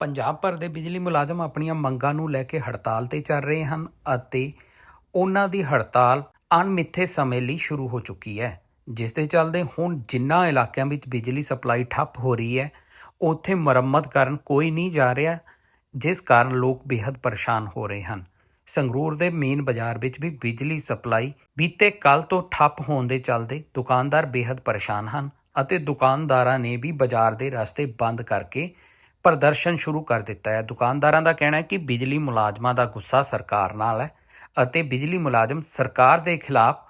ਪੰਜਾਬ ਭਰ ਦੇ ਬਿਜਲੀ ਮੁਲਾਜ਼ਮ ਆਪਣੀਆਂ ਮੰਗਾਂ ਨੂੰ ਲੈ ਕੇ ਹੜਤਾਲ ਤੇ ਚੱਲ ਰਹੇ ਹਨ ਅਤੇ ਉਹਨਾਂ ਦੀ ਹੜਤਾਲ ਅਣਮਿੱਥੇ ਸਮੇਂ ਲਈ ਸ਼ੁਰੂ ਹੋ ਚੁੱਕੀ ਹੈ, ਜਿਸ ਦੇ ਚੱਲਦੇ ਹੁਣ ਜਿੰਨਾ ਇਲਾਕਿਆਂ ਵਿੱਚ ਬਿਜਲੀ ਸਪਲਾਈ ਠੱਪ ਹੋ ਰਹੀ ਹੈ, ਉੱਥੇ ਮੁਰੰਮਤ ਕਰਨ ਕੋਈ ਨਹੀਂ ਜਾ ਰਿਹਾ, ਜਿਸ ਕਾਰਨ ਲੋਕ ਬੇहद ਪਰੇਸ਼ਾਨ ਹੋ ਰਹੇ ਹਨ। ਸੰਗਰੂਰ ਦੇ ਮੇਨ ਬਾਜ਼ਾਰ ਵਿੱਚ ਵੀ ਬਿਜਲੀ ਸਪਲਾਈ ਬੀਤੇ ਕੱਲ ਤੋਂ ਠੱਪ ਹੋਣ ਦੇ ਚੱਲਦੇ ਦੁਕਾਨਦਾਰ ਬੇहद ਪਰੇਸ਼ਾਨ ਹਨ ਅਤੇ ਦੁਕਾਨਦਾਰਾਂ ਨੇ ਵੀ ਬਾਜ਼ਾਰ ਦੇ ਰਸਤੇ ਬੰਦ ਕਰਕੇ ਪ੍ਰਦਰਸ਼ਨ ਸ਼ੁਰੂ ਕਰ ਦਿੱਤਾ ਹੈ। ਦੁਕਾਨਦਾਰਾਂ ਦਾ ਕਹਿਣਾ ਹੈ ਕਿ ਬਿਜਲੀ ਮੁਲਾਜ਼ਮਾਂ ਦਾ ਗੁੱਸਾ ਸਰਕਾਰ ਨਾਲ ਹੈ ਅਤੇ ਬਿਜਲੀ ਮੁਲਾਜ਼ਮ ਸਰਕਾਰ ਦੇ ਖਿਲਾਫ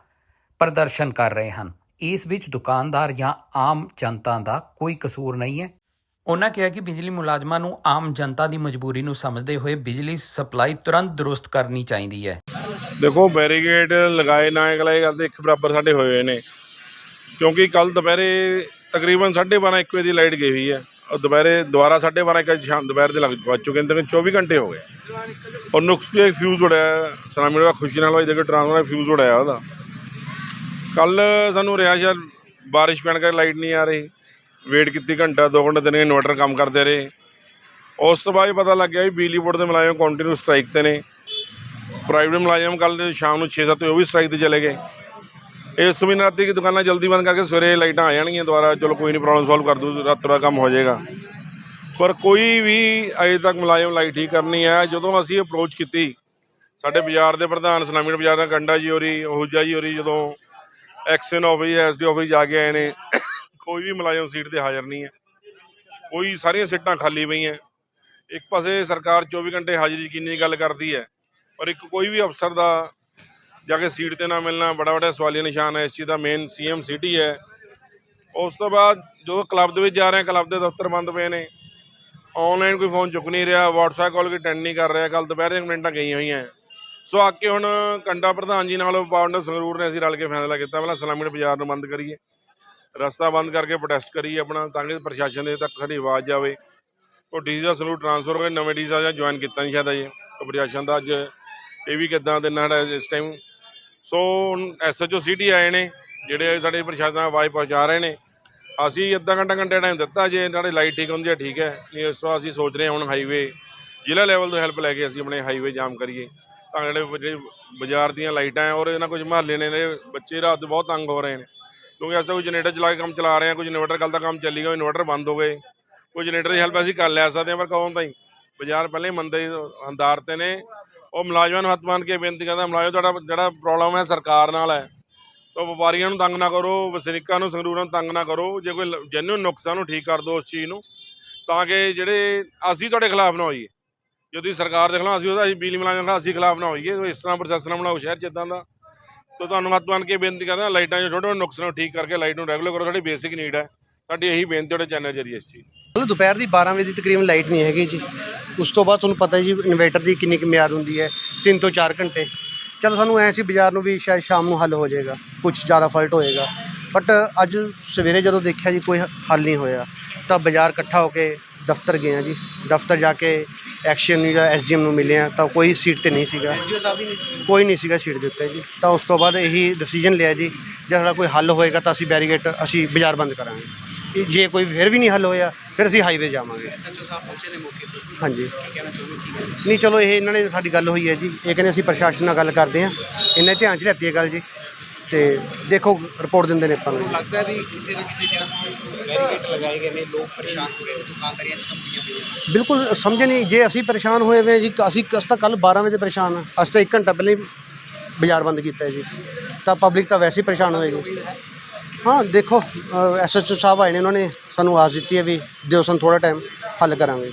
ਪ੍ਰਦਰਸ਼ਨ ਕਰ ਰਹੇ ਹਨ। ਇਸ ਵਿੱਚ ਦੁਕਾਨਦਾਰ ਜਾਂ ਆਮ ਜਨਤਾ ਦਾ ਕੋਈ ਕਸੂਰ ਨਹੀਂ ਹੈ। ਉਹਨਾਂ ਕਿਹਾ ਕਿ ਬਿਜਲੀ ਮੁਲਾਜ਼ਮਾਂ ਨੂੰ ਆਮ ਜਨਤਾ ਦੀ ਮਜਬੂਰੀ ਨੂੰ ਸਮਝਦੇ ਹੋਏ ਬਿਜਲੀ ਸਪਲਾਈ ਤੁਰੰਤ ਦਰੁਸਤ ਕਰਨੀ ਚਾਹੀਦੀ ਹੈ। ਦੇਖੋ ਬੈਰੀਗੇਡ ਲਗਾਏ ਨਾ ਲਗਾਏ ਕਰਦੇ ਇੱਕ ਬਰਾਬਰ ਸਾਡੇ ਹੋਏ ਨੇ। ਕਿਉਂਕਿ ਕੱਲ ਦੁਪਹਿਰੇ ਤਕਰੀਬਨ 12:30 1 ਵਜੇ ਦੀ ਲਾਈਟ ਗਈ ਹੋਈ ਹੈ। ਦੁਪਹਿਰੇ ਦੁਬਾਰਾ 12:30 ਇੱਕ ਸ਼ਾਮ ਦੁਪਹਿਰ ਦੇ ਲੱਗ ਵੱਜ ਚੁੱਕੇ ਨੇ ਤਕਰੀਬਨ 24 ਘੰਟੇ ਹੋ ਗਏ। ਔਰ ਨੁਕਸ ਕੇ ਫਿਊਜ਼ ਉੜਿਆ ਸਨਾਮੀ ਦਾ ਖੁਸ਼ੀ ਨਾਲ ਹੋਈ ਦੇਖੋ ਟ੍ਰਾਂਸਫਾਰਮਰ ਫਿਊਜ਼ ਉੜਿਆ ਉਹਦਾ। ਕੱਲ ਸਾਨੂੰ ਰਿਹਾ ਯਾਰ, ਬਾਰਿਸ਼ ਪੈਣ ਕਰਕੇ ਲਾਈਟ ਨਹੀਂ ਆ ਰਹੀ। ਵੇਟ ਕੀਤੀ ਘੰਟਾ 2 ਘੰਟੇ ਦਿਨ ਇਨਵਰਟਰ ਕੰਮ ਕਰਦੇ ਰਹੇ। ਉਸ ਤੋਂ ਬਾਅਦ ਪਤਾ ਲੱਗਿਆ ਵੀ ਬਿਜਲੀ ਬੋਰਡ ਦੇ ਮੁਲਾਜ਼ਮ ਕੰਟੀਨਿਊ ਸਟ੍ਰਾਈਕ ਤੇ ਨੇ। ਪ੍ਰਾਈਵੇਟ ਮੁਲਾਜ਼ਮ ਕੱਲ ਸ਼ਾਮ ਨੂੰ 6-7 ਵਜੇ ਉਹ ਵੀ ਸਟ੍ਰਾਈਕ ਤੇ ਚਲੇ ਗਏ। ਇਸ ਮਹੀਨੇ ਰਾਤੀ ਕੀ ਦੁਕਾਨਾਂ ਜਲਦੀ ਬੰਦ ਕਰਕੇ ਸਵੇਰੇ ਲਾਈਟਾਂ ਆ ਜਾਣਗੀਆਂ ਦੁਬਾਰਾ। ਚਲੋ ਕੋਈ ਨਹੀਂ ਪ੍ਰੋਬਲਮ ਸੋਲਵ ਕਰ ਦੂ, ਰਾਤੋਂ ਰਾਤ ਕੰਮ ਹੋ ਜਾਏਗਾ। ਪਰ ਕੋਈ ਵੀ ਅਜੇ ਤੱਕ ਮੁਲਾਜ਼ਮ ਲਾਈਟ ਠੀਕ ਕਰਨੀ ਹੈ। ਜਦੋਂ ਅਸੀਂ ਅਪਰੋਚ ਕੀਤੀ, ਸਾਡੇ ਬਾਜ਼ਾਰ ਦੇ ਪ੍ਰਧਾਨ ਸਲਾਮੀ ਬਾਜ਼ਾਰ ਦਾ ਕੰਡਾ ਜੀ ਹੋਰੀ, ਉਹਜਾ ਜੀ ਹੋਰੀ ਜਦੋਂ ਐਕਸ਼ਨ ਆਫਿਸ ਐਸਡੀ ਆਫਿਸ ਜਾ ਕੇ ਆਏ ਨੇ, ਕੋਈ ਵੀ ਮੁਲਾਜ਼ਮ ਸੀਟ ਤੇ ਹਾਜ਼ਰ ਨਹੀਂ ਹੈ। ਕੋਈ ਸਾਰੀਆਂ ਸੀਟਾਂ ਖਾਲੀ ਪਈਆਂ। ਇੱਕ ਪਾਸੇ ਸਰਕਾਰ 24 ਘੰਟੇ ਹਾਜ਼ਰੀ ਯਕੀਨੀ ਗੱਲ ਕਰਦੀ ਹੈ, ਪਰ ਇੱਕ ਕੋਈ ਵੀ ਅਫਸਰ ਦਾ ਜਾ ਕੇ ਸੀਟ ਤੇ ਨਾ ਮਿਲਣਾ ਬੜਾ ਵੱਡਾ ਸਵਾਲੀਆ ਨਿਸ਼ਾਨ ਹੈ, ਇਸ ਚੀਜ਼ ਦਾ ਮੇਨ ਸੀਐਮ ਸਿਟੀ ਹੈ। ਉਸ ਤੋਂ ਬਾਅਦ ਜਦੋਂ ਕਲੱਬ ਦੇ ਵਿੱਚ ਜਾ ਰਹੇ ਹਾਂ ਕਲੱਬ ਦੇ ਦਫ਼ਤਰ ਬੰਦ ਪਏ ਨੇ। ਆਨਲਾਈਨ ਕੋਈ ਫੋਨ ਚੁੱਕ ਨਹੀਂ ਰਿਹਾ, WhatsApp ਕਾਲ ਕੋਈ ਅਟੈਂਡ ਨਹੀਂ ਕਰ ਰਿਹਾ ਕੱਲ ਦੁਪਹਿਰੇ ਮਿੰਟਾਂ ਗਈਆਂ ਹੋਈਆਂ। ਸੋ ਆ ਕੇ ਹੁਣ ਕੰਡਾ ਪ੍ਰਧਾਨ ਜੀ ਨਾਲ ਪਾਵਨਰ ਸੰਗਰੂਰ ਨੇ ਅਸੀਂ ਰਲ ਕੇ ਫੈਸਲਾ ਕੀਤਾ। ਪਹਿਲਾਂ ਸਲਾਮੀਟ ਬਾਜ਼ਾਰ ਨੂੰ ਬੰਦ ਕਰੀਏ। ਰਸਤਾ ਬੰਦ ਕਰਕੇ ਪ੍ਰੋਟੈਸਟ ਕਰੀਏ ਆਪਣਾ, ਤਾਂ ਕਿ ਪ੍ਰਸ਼ਾਸਨ ਦੇ ਤੱਕ ਸਾਡੀ ਆਵਾਜ਼ ਜਾਵੇ। ਉਹ ਡੀਜ਼ਾ ਸਲੂਟ ਟ੍ਰਾਂਸਫਰ ਹੋ ਨਵੇਂ ਡੀਜ਼ਾ ਜਾਂ ਜੁਆਇਨ ਕੀਤਾ ਨਹੀਂ ਸ਼ਾਇਦ ਅਜੇ। ਉਹ ਪ੍ਰਸ਼ਾਸਨ ਦਾ ਅੱਜ ਇਹ ਵੀ ਕਿੱਦਾਂ ਦੇ ਨਾਲ ਇਸ ਟਾਈਮ ਸੋ ਐਸਐਚਓ ਸਿਟੀ ਆਏ ਨੇ, ਜਿਹੜੇ ਸਾਡੇ ਪ੍ਰਸ਼ਾਸਨ ਆਵਾਜ਼ ਪਹੁੰਚਾ ਰਹੇ ਨੇ। ਅਸੀਂ ਅੱਧਾ ਘੰਟਾ ਘੰਟੇ ਟਾਈਮ ਦਿੱਤਾ ਜੇ ਨਾਲੇ ਲਾਈਟ ਠੀਕ ਹੁੰਦੀ ਹੈ ਠੀਕ ਹੈ। ਨਹੀਂ, ਇਸ ਤੋਂ ਅਸੀਂ ਸੋਚ ਰਹੇ ਹਾਂ ਹੁਣ ਹਾਈਵੇ ਜ਼ਿਲ੍ਹਾ ਲੈਵਲ ਤੋਂ ਹੈਲਪ ਲੈ ਕੇ ਅਸੀਂ ਆਪਣੇ ਹਾਈਵੇ ਜਾਮ ਕਰੀਏ। ਤਾਂ ਜਿਹੜੇ ਜਿਹੜੇ ਬਾਜ਼ਾਰ ਦੀਆਂ ਲਾਈਟਾਂ ਔਰ ਇਹਨਾਂ ਕੁਝ ਮਹੱਲੇ ਨੇ ਨੇ ਬੱਚੇ ਰਾਤ ਦੇ ਬਹੁਤ ਤੰਗ ਹੋ ਰਹੇ ਨੇ। ਕਿਉਂਕਿ ਐਸਾ ਕੋਈ ਜਨਰੇਟਰ ਚਲਾ ਕੇ ਕੰਮ ਚਲਾ ਰਹੇ ਹਾਂ ਕੁਝ ਇਨਵਰਟਰ ਕੱਲ ਦਾ ਕੰਮ ਚੱਲੀ ਗਿਆ ਇਨਵਰਟਰ ਬੰਦ ਹੋ ਗਏ। ਕੋਈ ਜਨਰੇਟਰ ਦੀ ਹੈਲਪ ਅਸੀਂ ਕਰ ਲੈ ਸਕਦੇ ਹਾਂ, ਪਰ ਕੌਣ ਤਾਂ ਹੀ ਬਾਜ਼ਾਰ ਪਹਿਲੇ ਮੰਦੇ ਹੰਦਾਰ ਤੇ ਨੇ। ਉਹ ਮੁਲਾਜ਼ਮਾਂ ਨੂੰ ਹੱਥ ਬੰਨ੍ਹ ਕੇ ਬੇਨਤੀ ਕਰਦਾ, ਮੁਲਾਜ਼ਮ, ਤੁਹਾਡਾ ਜਿਹੜਾ ਪ੍ਰੋਬਲਮ ਹੈ ਸਰਕਾਰ ਨਾਲ ਹੈ, ਤਾਂ ਵਪਾਰੀਆਂ ਨੂੰ ਤੰਗ ਨਾ ਕਰੋ, ਵਸਨੀਕਾਂ ਨੂੰ, ਸੰਗਰੂਰਾਂ ਨੂੰ ਤੰਗ ਨਾ ਕਰੋ। ਜੇ ਕੋਈ ਜੈਨੂਨ ਨੁਕਸਾਨ ਨੂੰ ਠੀਕ ਕਰ ਦਿਓ ਉਸ ਚੀਜ਼ ਨੂੰ, ਤਾਂ ਕਿ ਜਿਹੜੇ ਅਸੀਂ ਤੁਹਾਡੇ ਖਿਲਾਫ ਨਾ ਹੋਈਏ। ਜੇ ਤੁਸੀਂ ਸਰਕਾਰ ਦੇ ਖਿਲਾਫ, ਅਸੀਂ ਉਹਦਾ, ਅਸੀਂ ਬਿਜਲੀ ਮੁਲਾਜ਼ਮ ਦਾ ਅਸੀਂ ਖਿਲਾਫ ਨਾ ਹੋਈਏ ਇਸ ਤਰ੍ਹਾਂ ਪ੍ਰੋਸੈਸ ਨਾ ਬਣਾਓ ਸ਼ਹਿਰ ਜਿੱਦਾਂ ਦਾ। ਤਾਂ ਤੁਹਾਨੂੰ ਹੱਥ ਬੰਨ੍ਹ ਕੇ ਬੇਨਤੀ ਕਰਦਾ, ਲਾਈਟਾਂ ਦੇ ਛੋਟੇ ਛੋਟੇ ਨੁਕਸਾਨ ਨੂੰ ਠੀਕ ਕਰਕੇ ਲਾਈਟ ਨੂੰ ਰੈਗੂਲਰ ਕਰੋ, ਸਾਡੀ ਬੇਸਿਕ ਨੀਡ ਹੈ। ਸਾਡੀ ਇਹੀ ਬੇਨਤੀ ਤੁਹਾਡੇ ਚੈਨਲ ਜਰੀਏ ਇਸ ਚੀਜ਼ ਮਤਲਬ ਦੁਪਹਿਰ ਦੀ 12 ਵਜੇ ਦੀ ਤਕਰੀਬਨ ਲਾਈਟ ਨਹੀਂ ਹੈਗੀ ਜੀ। ਉਸ ਤੋਂ ਬਾਅਦ ਤੁਹਾਨੂੰ ਪਤਾ ਜੀ ਇਨਵੇਟਰ ਦੀ ਕਿੰਨੀ ਕੁ ਮਿਆਦ ਹੁੰਦੀ ਹੈ 3 ਤੋਂ 4 ਘੰਟੇ। ਚਲੋ ਸਾਨੂੰ ਐ ਸੀ ਬਾਜ਼ਾਰ ਨੂੰ ਵੀ ਸ਼ਾਇਦ ਸ਼ਾਮ ਨੂੰ ਹੱਲ ਹੋ ਜਾਏਗਾ ਕੁਝ ਜ਼ਿਆਦਾ ਫਲਟ ਹੋਏਗਾ। ਬਟ ਅੱਜ ਸਵੇਰੇ ਜਦੋਂ ਦੇਖਿਆ ਜੀ ਕੋਈ ਹੱਲ ਨਹੀਂ ਹੋਇਆ ਤਾਂ ਬਾਜ਼ਾਰ ਇਕੱਠਾ ਹੋ ਕੇ ਦਫ਼ਤਰ ਗਏ ਆ ਜੀ। ਦਫ਼ਤਰ ਜਾ ਕੇ ਐਕਸ਼ਨ ਜਾਂ ਐਸਡੀਐਮ ਨੂੰ ਮਿਲੇ ਆ ਤਾਂ ਕੋਈ ਸੀਟ ਤੇ ਨਹੀਂ ਸੀਗਾ। ਕੋਈ ਨਹੀਂ ਸੀਗਾ ਸੀਟ ਦੇ ਉੱਤੇ ਜੀ। ਤਾਂ ਉਸ ਤੋਂ ਬਾਅਦ ਇਹੀ ਡਿਸੀਜਨ ਲਿਆ ਜੀ ਜੇ ਸਾਡਾ ਕੋਈ ਹੱਲ ਹੋਏਗਾ ਤਾਂ ਅਸੀਂ ਬੈਰੀਗੇਟ ਅਸੀਂ ਬਾਜ਼ਾਰ ਬੰਦ ਕਰਾਂਗੇ। ਜੇ ਕੋਈ ਫਿਰ ਵੀ ਨਹੀਂ ਹੱਲ ਹੋਇਆ ਫਿਰ ਅਸੀਂ ਹਾਈਵੇ ਜਾਵਾਂਗੇ। ਐਸਐਚਓ ਸਾਹਿਬ ਪਹੁੰਚੇ ਨੇ ਮੌਕੇ ਤੇ। ਕੀ ਹਾਂਜੀ ਕਹਿਣਾ ਚਾਹੁੰਦੇ ਠੀਕ ਹੈ। ਨਹੀਂ ਚਲੋ ਇਹ ਇਹਨਾਂ ਨੇ ਸਾਡੀ ਗੱਲ ਹੋਈ ਹੈ ਜੀ। ਇਹ ਕਹਿੰਦੇ ਅਸੀਂ ਪ੍ਰਸ਼ਾਸਨ ਨਾਲ ਗੱਲ ਕਰਦੇ ਹਾਂ। ਇਹਨਾਂ ਧਿਆਨ 'ਚ ਲੈਤੀ ਹੈ ਗੱਲ ਜੀ। ਤੇ ਦੇਖੋ ਰਿਪੋਰਟ ਦਿੰਦੇ ਨੇ ਆਪਾਂ ਨੂੰ। ਲੱਗਦਾ ਵੀ ਕਿਤੇ ਨਾ ਕਿਤੇ ਜਿਹੜਾ ਬੈਰੀਕੇਡ ਲਗਾਏ ਗਏ ਨੇ ਲੋਕ ਪਰੇਸ਼ਾਨ ਹੋ ਰਹੇ ਨੇ ਦੁਕਾਨਦਾਰੀਆਂ ਕੰਪਨੀਆਂ ਪਈਆਂ ਬਿਲਕੁਲ ਸਮਝ ਨਹੀਂ ਜੇ ਅਸੀਂ ਪਰੇਸ਼ਾਨ ਹੋਏ ਹੋਏ ਜੀ ਅਸੀਂ ਅਸੀਂ ਤਾਂ ਕੱਲ 12 ਵਜੇ ਪਰੇਸ਼ਾਨ ਹਾਂ। ਅਸੀਂ ਤਾਂ 1 ਘੰਟਾ ਪਹਿਲਾਂ ਹੀ ਬਾਜ਼ਾਰ ਬੰਦ ਕੀਤਾ ਜੀ। ਤਾਂ ਪਬਲਿਕ ਤਾਂ ਵੈਸੇ ਹੀ ਪਰੇਸ਼ਾਨ ਹੋਏਗੀ। ਹਾਂ, ਦੇਖੋ ਐਸਐਚਓ ਸਾਹਿਬ ਆਏ ਨੇ, ਉਹਨਾਂ ਨੇ ਸਾਨੂੰ ਆਸ ਦਿੱਤੀ ਹੈ ਵੀ ਦਿਓ ਸਾਨੂੰ ਥੋੜ੍ਹਾ ਟਾਈਮ ਹੱਲ ਕਰਾਂਗੇ।